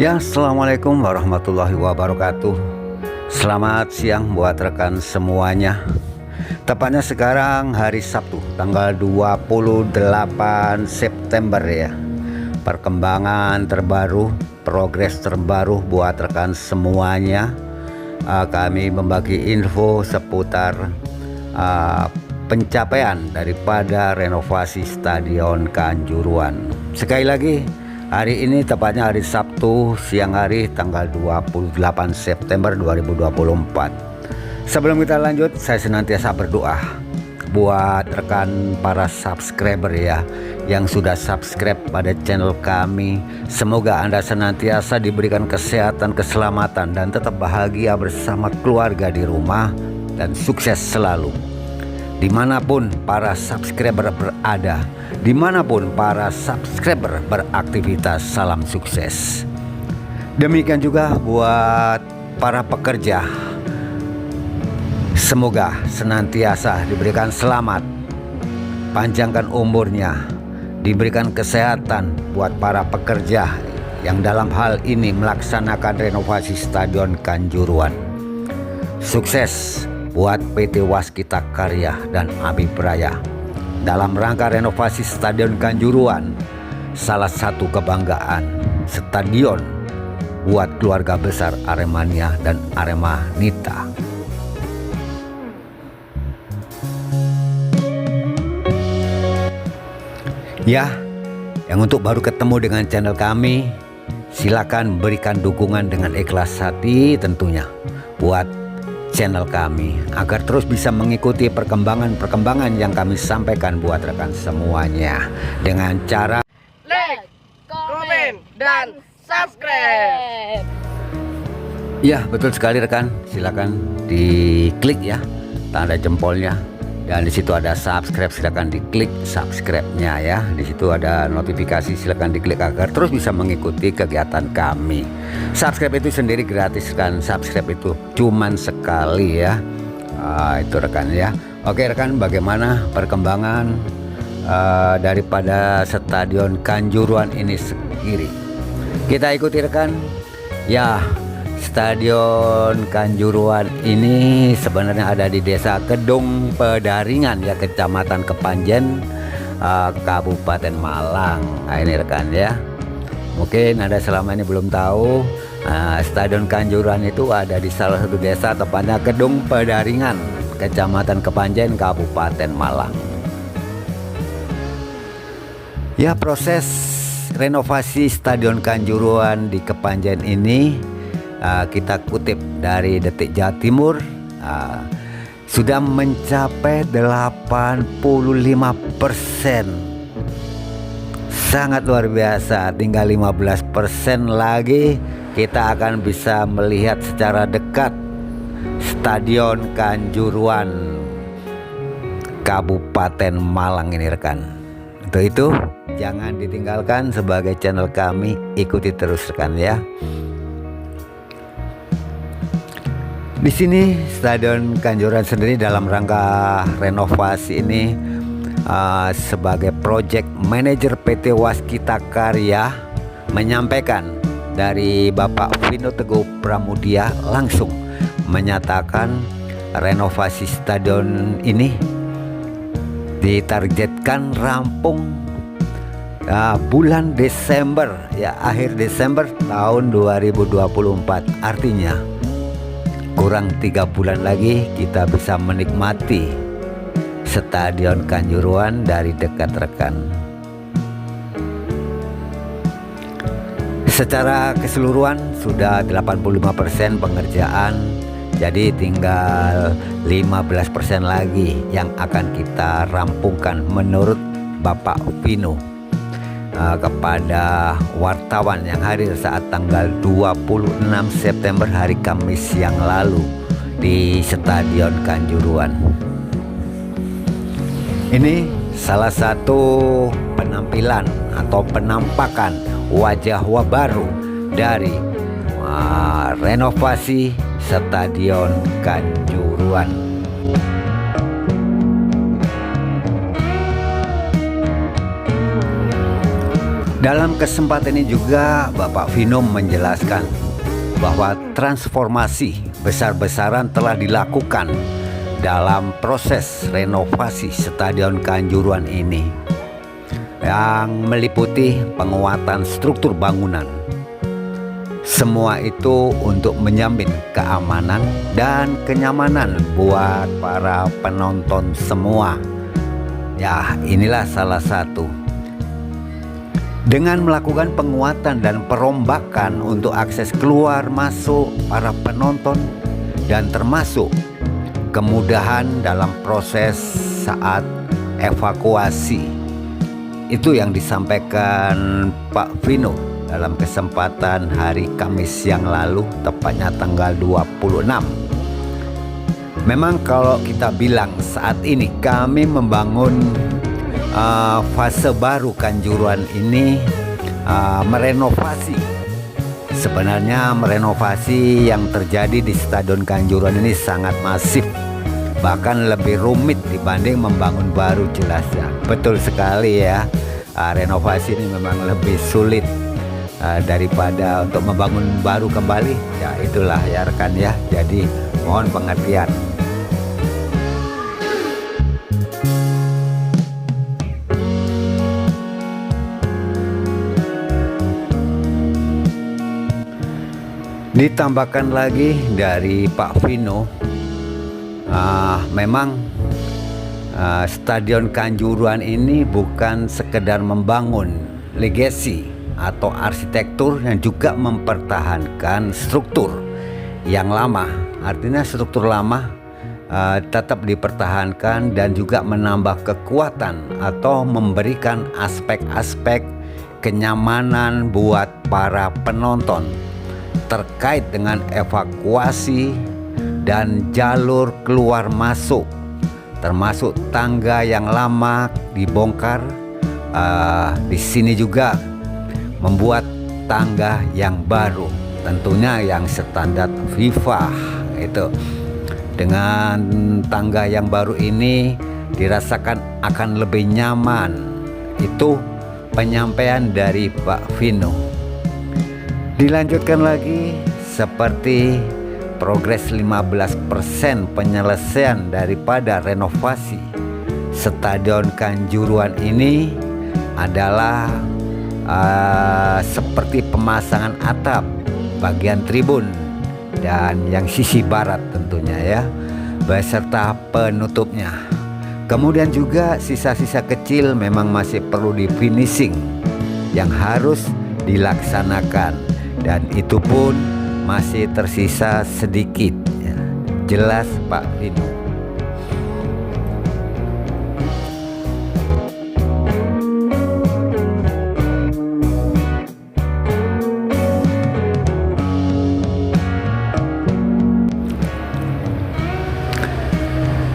Ya, Assalamualaikum warahmatullahi wabarakatuh. Selamat siang buat rekan semuanya. Tepatnya sekarang hari Sabtu tanggal 28 September ya. Perkembangan terbaru, progres terbaru buat rekan semuanya. Uh, Kami membagi info seputar uh, pencapaian daripada renovasi Stadion Kanjuruan. Sekali lagi Hari ini tepatnya hari Sabtu siang hari tanggal 28 September 2024 Sebelum kita lanjut saya senantiasa berdoa Buat rekan para subscriber ya Yang sudah subscribe pada channel kami. Semoga anda senantiasa diberikan kesehatan, keselamatan Dan tetap bahagia bersama keluarga di rumah Dan sukses selalu Di mana pun para subscriber berada di mana pun para subscriber beraktivitas salam sukses. Demikian juga buat para pekerja. Semoga senantiasa diberikan selamat panjangkan umurnya diberikan kesehatan buat para pekerja yang dalam hal ini melaksanakan renovasi Stadion Kanjuruan. Sukses buat PT Waskita Karya dan Abipraya dalam rangka renovasi Stadion Kanjuruan, salah satu kebanggaan stadion buat keluarga besar Aremania dan Aremanita. Ya, yang untuk baru ketemu dengan channel kami, silakan berikan dukungan dengan ikhlas hati tentunya buat channel kami agar terus bisa mengikuti perkembangan-perkembangan yang kami sampaikan buat rekan semuanya. Dengan cara like, komen, dan subscribe. Ya betul sekali rekan. Silakan diklik ya tanda jempolnya dan di situ ada subscribe silakan diklik subscribe-nya ya. Di situ ada notifikasi silakan diklik agar terus bisa mengikuti kegiatan kami. Subscribe itu sendiri gratis kan? Subscribe itu cuman sekali ya. Uh, itu rekan ya. Oke rekan bagaimana perkembangan uh, daripada stadion Kanjuruan ini sendiri? Kita ikuti rekan. Ya Stadion Kanjuruan ini sebenarnya ada di Desa Kedung Pedaringan ya Kecamatan Kepanjen uh, Kabupaten Malang. Nah, ini rekan ya. Mungkin ada selama ini belum tahu uh, Stadion Kanjuruan itu ada di salah satu desa tepatnya Kedung Pedaringan Kecamatan Kepanjen Kabupaten Malang. Ya proses renovasi Stadion Kanjuruan di Kepanjen ini uh, kita kutip dari Detik Jawa Timur. Uh, sudah mencapai 85 persen. Sangat luar biasa tinggal 15 persen lagi kita akan bisa melihat secara dekat Stadion Kanjuruan Kabupaten Malang ini rekan. Untuk itu jangan ditinggalkan sebagai channel kami. Ikuti terus rekan ya Di sini Stadion Kanjuruhan sendiri dalam rangka renovasi ini uh, sebagai project manager PT Waskita Karya menyampaikan dari Bapak Vino Teguh Pramudia langsung menyatakan renovasi stadion ini ditargetkan rampung uh, bulan Desember ya akhir Desember tahun 2024 artinya kurang tiga bulan lagi kita bisa menikmati Stadion Kanjuruan dari dekat rekan. Secara keseluruhan sudah 85% pengerjaan jadi tinggal 15% lagi yang akan kita rampungkan menurut Bapak Vino uh, kepada wartawan yang hadir saat tanggal 26 September hari Kamis yang lalu di Stadion Kanjuruan. Ini salah satu penampilan atau penampakan wajah baru dari uh, renovasi Stadion Kanjuruan. Dalam kesempatan ini juga Bapak Vino menjelaskan bahwa transformasi besar-besaran telah dilakukan dalam proses renovasi Stadion Kanjuruan ini yang meliputi penguatan struktur bangunan. Semua itu untuk menjamin keamanan dan kenyamanan buat para penonton semua. Ya, inilah salah satu dengan melakukan penguatan dan perombakan untuk akses keluar masuk para penonton dan termasuk kemudahan dalam proses saat evakuasi. Itu yang disampaikan Pak Vino dalam kesempatan hari Kamis yang lalu tepatnya tanggal 26. Memang kalau kita bilang saat ini kami membangun uh, fase baru Kanjuruan ini uh, merenovasi. Sebenarnya merenovasi yang terjadi di Stadion Kanjuruan ini sangat masif, bahkan lebih rumit dibanding membangun baru jelas ya. Betul sekali ya, uh, renovasi ini memang lebih sulit uh, daripada untuk membangun baru kembali. Ya itulah ya rekan ya. Jadi mohon pengertian. Ditambahkan lagi dari Pak Vino, uh, memang uh, Stadion Kanjuruan ini bukan sekedar membangun legasi atau arsitektur yang juga mempertahankan struktur yang lama. Artinya struktur lama uh, tetap dipertahankan dan juga menambah kekuatan atau memberikan aspek-aspek kenyamanan buat para penonton terkait dengan evakuasi dan jalur keluar masuk termasuk tangga yang lama dibongkar uh, di sini juga membuat tangga yang baru tentunya yang standar FIFA itu. Dengan tangga yang baru ini dirasakan akan lebih nyaman. Itu penyampaian dari Pak Vino Dilanjutkan lagi seperti progres 15% penyelesaian daripada renovasi Stadion Kanjuruan ini adalah uh, seperti pemasangan atap bagian tribun dan yang sisi barat tentunya ya beserta penutupnya. Kemudian juga sisa-sisa kecil memang masih perlu di finishing yang harus dilaksanakan dan itu pun masih tersisa sedikit ya. jelas Pak Vino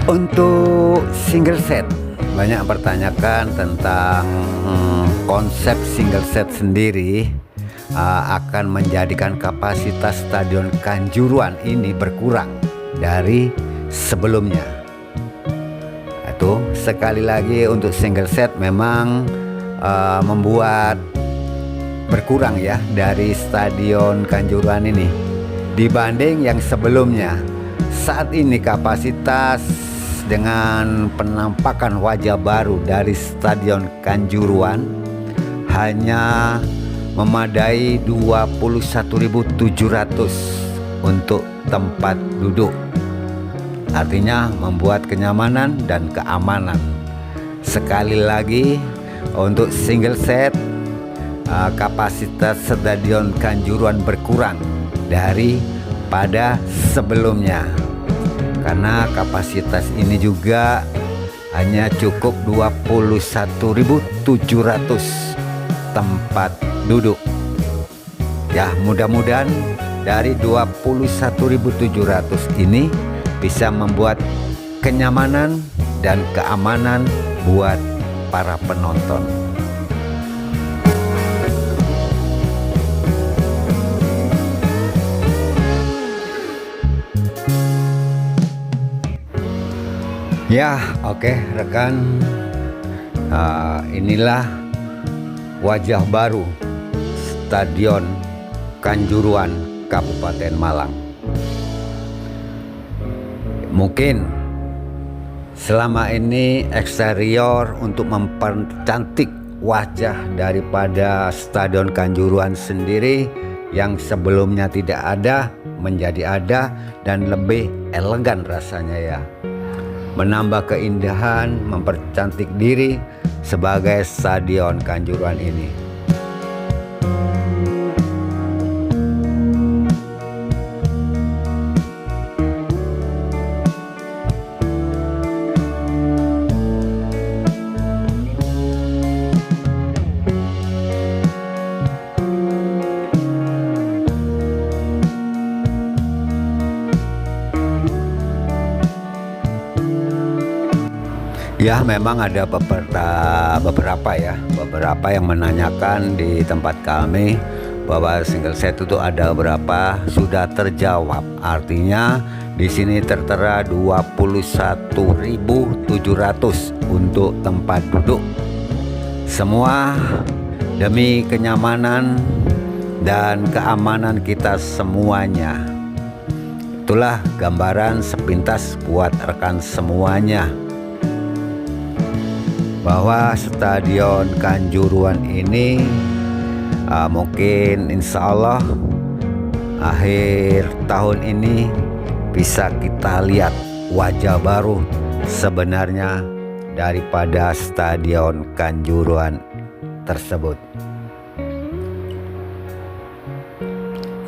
Untuk single set banyak pertanyakan tentang hmm, konsep single set sendiri uh, akan menjadikan kapasitas Stadion Kanjuruan ini berkurang dari sebelumnya. Itu sekali lagi untuk single set memang uh, membuat berkurang ya dari Stadion Kanjuruan ini dibanding yang sebelumnya. Saat ini kapasitas dengan penampakan wajah baru dari Stadion Kanjuruan hanya memadai 21.700 untuk tempat duduk. Artinya membuat kenyamanan dan keamanan. Sekali lagi untuk single set uh, kapasitas stadion Kanjuruan berkurang dari pada sebelumnya. Karena kapasitas ini juga hanya cukup 21.700 tempat duduk. Ya, mudah-mudahan dari 21.700 ini bisa membuat kenyamanan dan keamanan buat para penonton. Ya, oke, okay, rekan. Uh, inilah wajah baru Stadion Kanjuruan Kabupaten Malang. Mungkin selama ini eksterior untuk mempercantik wajah daripada Stadion Kanjuruan sendiri yang sebelumnya tidak ada menjadi ada dan lebih elegan rasanya ya menambah keindahan, mempercantik diri sebagai Stadion Kanjuruhan ini. Ya memang ada beberapa, beberapa ya. Beberapa yang menanyakan di tempat kami bahwa single set itu ada berapa. Sudah terjawab. Artinya di sini tertera 21.700 untuk tempat duduk. Semua demi kenyamanan dan keamanan kita semuanya. Itulah gambaran sepintas buat rekan semuanya bahwa Stadion Kanjuruan ini uh, mungkin insya Allah akhir tahun ini bisa kita lihat wajah baru sebenarnya daripada Stadion Kanjuruan tersebut.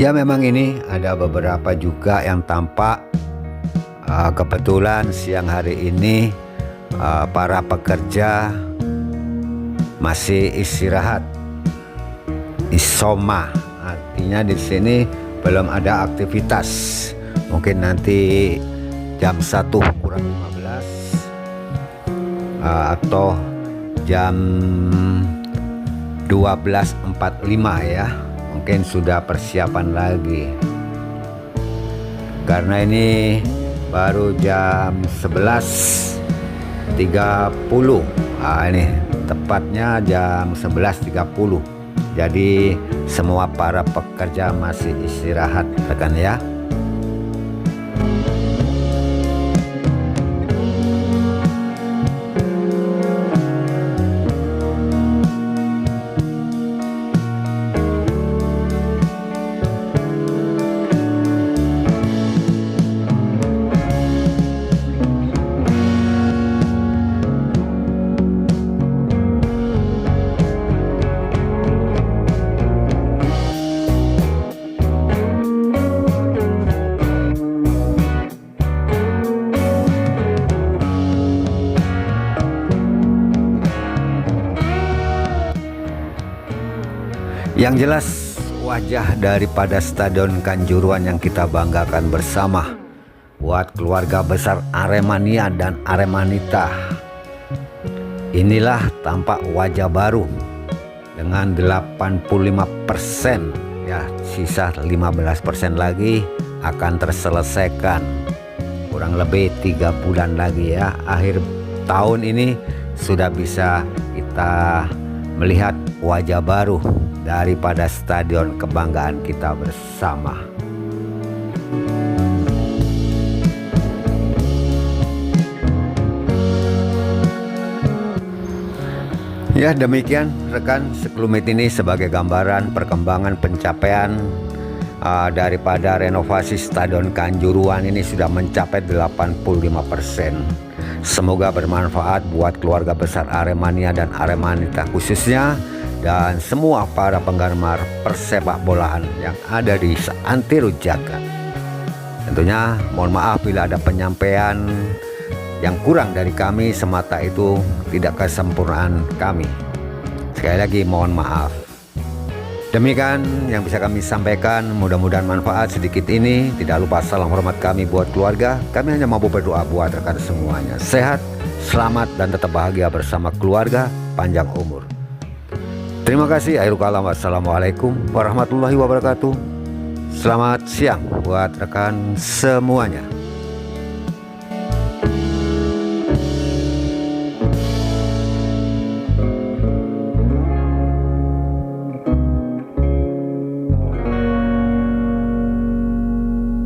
Ya memang ini ada beberapa juga yang tampak uh, kebetulan siang hari ini uh, para pekerja masih istirahat. Isoma. Artinya di sini belum ada aktivitas. Mungkin nanti jam 1 kurang 15 uh, atau jam 12.45 ya. Mungkin sudah persiapan lagi. Karena ini baru jam 11 30 ah, ini tepatnya jam 11.30 jadi semua para pekerja masih istirahat rekan ya Yang jelas wajah daripada Stadion Kanjuruan yang kita banggakan bersama buat keluarga besar Aremania dan Aremanita. Inilah tampak wajah baru dengan 85% ya sisa 15% lagi akan terselesaikan kurang lebih tiga bulan lagi ya akhir tahun ini sudah bisa kita melihat wajah baru daripada stadion kebanggaan kita bersama. Ya demikian rekan sekelumit ini sebagai gambaran perkembangan pencapaian uh, daripada renovasi Stadion Kanjuruan ini sudah mencapai 85%. Semoga bermanfaat buat keluarga besar Aremania dan Aremanita khususnya dan semua para penggemar persepak bolaan yang ada di seantero jagat. Tentunya mohon maaf bila ada penyampaian yang kurang dari kami semata itu tidak kesempurnaan kami. Sekali lagi mohon maaf. Demikian yang bisa kami sampaikan, mudah-mudahan manfaat sedikit ini. Tidak lupa salam hormat kami buat keluarga. Kami hanya mampu berdoa buat rekan semuanya. Sehat, selamat, dan tetap bahagia bersama keluarga, panjang umur. Terima kasih. Akhirul kalam. Wassalamualaikum warahmatullahi wabarakatuh. Selamat siang buat rekan semuanya.